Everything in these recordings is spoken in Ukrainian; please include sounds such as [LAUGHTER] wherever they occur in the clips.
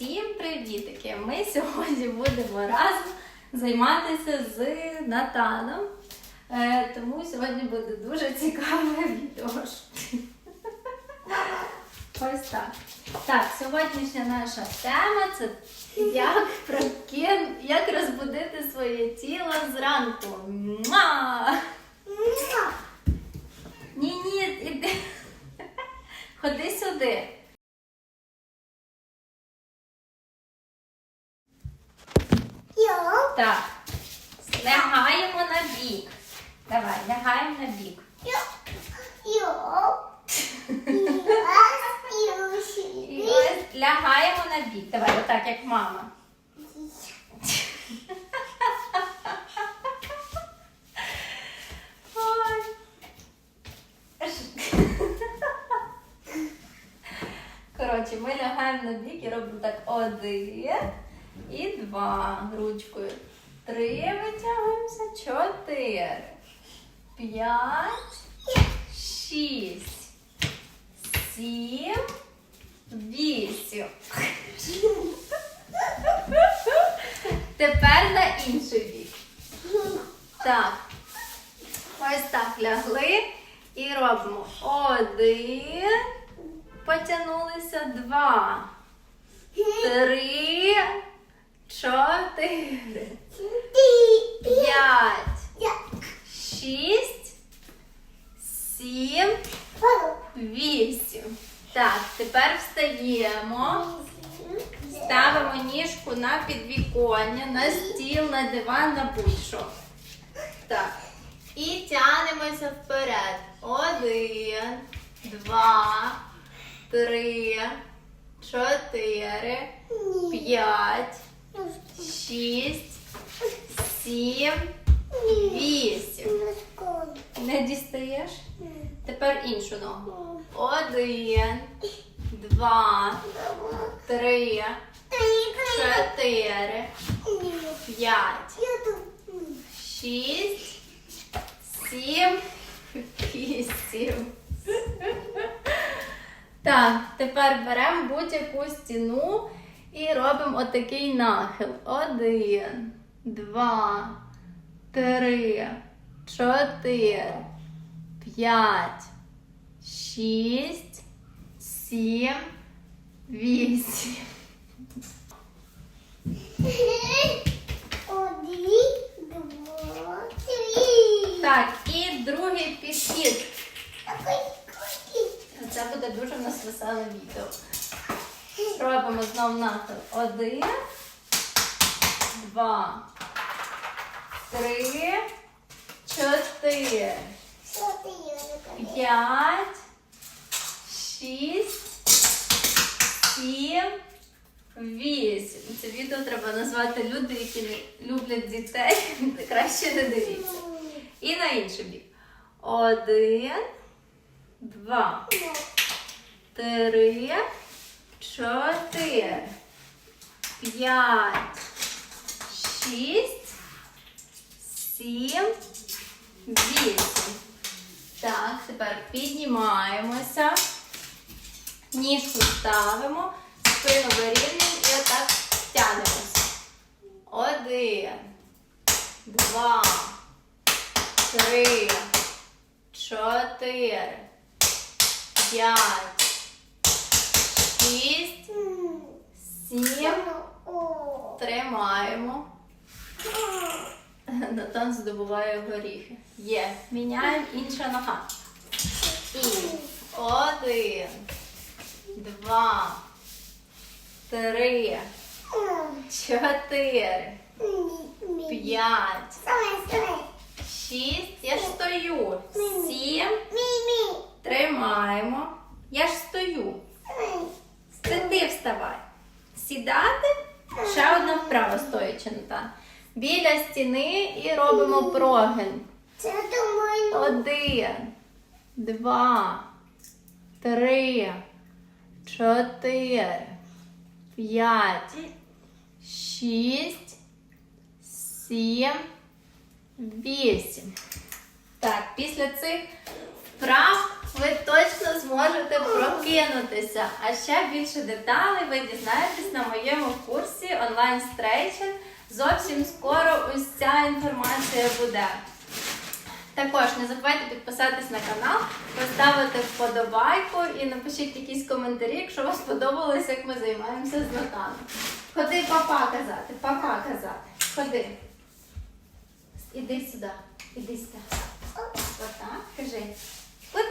Всім привітики! Ми сьогодні будемо разом займатися з Натаном. Е, тому сьогодні буде дуже цікаве відео. Ось так. Так, сьогоднішня наша тема це як прокин, як розбудити своє тіло зранку. Муа! Ні, ні, іди. Ходи сюди. Так. Лягаємо на бік. Давай, лягаємо на бік. лягаємо на бік. Давай, отак, як мама. Коротше, ми лягаємо на бік і робимо так один і два ручкою. Три витягуємося, чотири, п'ять, шість, сім, вісім. Тепер на інший бік. Так. Ось так лягли і робимо один. Потягнулися два, три, чотири, п'ять, шість, сім, вісім. Так, тепер встаємо. Ставимо ніжку на підвіконня, на стіл, на диван, на будь-що. Так. І тянемося вперед. Один, два, три, чотири, п'ять, шість, сім, вісім. Не дістаєш? Тепер іншу ногу. Один, два, три, чотири, п'ять, шість, сім, вісім. Так, тепер беремо будь-яку стіну і робимо отакий нахил. Один, два, три, чотири, п'ять, шість, сім, вісім. Один, два, три. Так, і другий підхід. Це буде дуже в нас веселе відео. Робимо знов нахил. Один, два, три, чотири, п'ять, шість, сім, вісім. Це відео треба назвати люди, які люблять дітей. [LAUGHS] Краще не дивіться. І на інший бік. Один, два. Три, чотири, п'ять, шість, сім, вісім. Так, тепер піднімаємося, ніжку ставимо, спину вирівнюємо і отак тянемося. Один, два, три, чотири, п'ять, шість, сім. Тримаємо. Натан здобуває горіхи. Є. Міняємо інша нога. І один, два, три, чотири, п'ять, шість. Я ж стою. Сім. Тримаємо. Я ж стою. Ти вставай. Сідати. Ще одна вправа стоячи Натан. Біля стіни і робимо прогин. Один, два, три, чотири, п'ять, шість, сім, вісім. Так, після цих вправ ви точно зможете прокинутися. А ще більше деталей ви дізнаєтесь на моєму курсі онлайн стрейчинг. Зовсім скоро ось ця інформація буде. Також не забувайте підписатись на канал, поставити вподобайку і напишіть якісь коментарі, якщо вам сподобалось, як ми займаємося з Натаном. Ходи папа казати, папа казати. Ходи. Іди сюди. Іди сюди. Отак, кажи.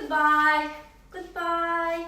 Goodbye. Goodbye.